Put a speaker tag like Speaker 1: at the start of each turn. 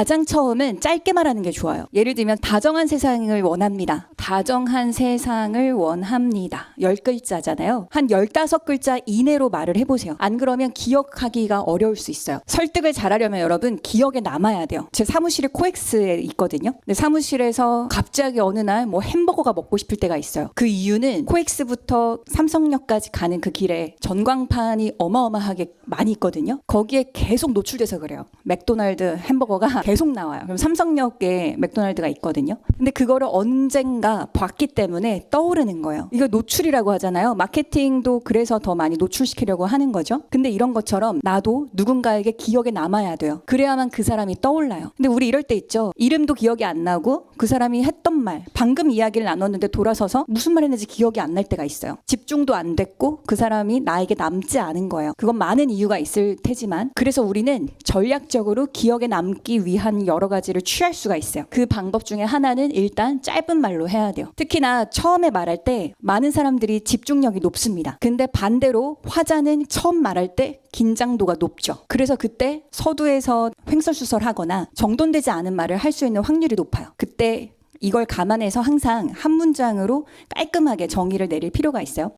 Speaker 1: 가장 처음은 짧게 말하는 게 좋아요. 예를 들면 다정한 세상을 원합니다. 다정한 세상을 원합니다. 열 글자잖아요. 한 열다섯 글자 이내로 말을 해보세요. 안 그러면 기억하기가 어려울 수 있어요. 설득을 잘하려면 여러분 기억에 남아야 돼요. 제 사무실에 코엑스에 있거든요. 근데 사무실에서 갑자기 어느 날 뭐 햄버거가 먹고 싶을 때가 있어요. 그 이유는 코엑스부터 삼성역까지 가는 그 길에 전광판이 어마어마하게 많이 있거든요. 거기에 계속 노출돼서 그래요. 맥도날드 햄버거가 계속 나와요. 그럼 삼성역에 맥도날드가 있거든요. 근데 그거를 언젠가 봤기 때문에 떠오르는 거예요. 이거 노출이라고 하잖아요. 마케팅도 그래서 더 많이 노출시키려고 하는 거죠. 근데 이런 것처럼 나도 누군가에게 기억에 남아야 돼요. 그래야만 그 사람이 떠올라요. 근데 우리 이럴 때 있죠. 이름도 기억이 안 나고 그 사람이 했던 말, 방금 이야기를 나눴는데 돌아서서 무슨 말 했는지 기억이 안 날 때가 있어요. 집중도 안 됐고 그 사람이 나에게 남지 않은 거예요. 그건 많은 이유가 있을 테지만 그래서 우리는 전략적으로 기억에 남기 위한 여러 가지를 취할 수가 있어요. 그 방법 중에 하나는 일단 짧은 말로 해야 돼요. 특히나 처음에 말할 때 많은 사람들이 집중력이 높습니다. 근데 반대로 화자는 처음 말할 때 긴장도가 높죠. 그래서 그때 서두에서 횡설수설하거나 정돈되지 않은 말을 할 수 있는 확률이 높아요. 그때 이걸 감안해서 항상 한 문장으로 깔끔하게 정의를 내릴 필요가 있어요.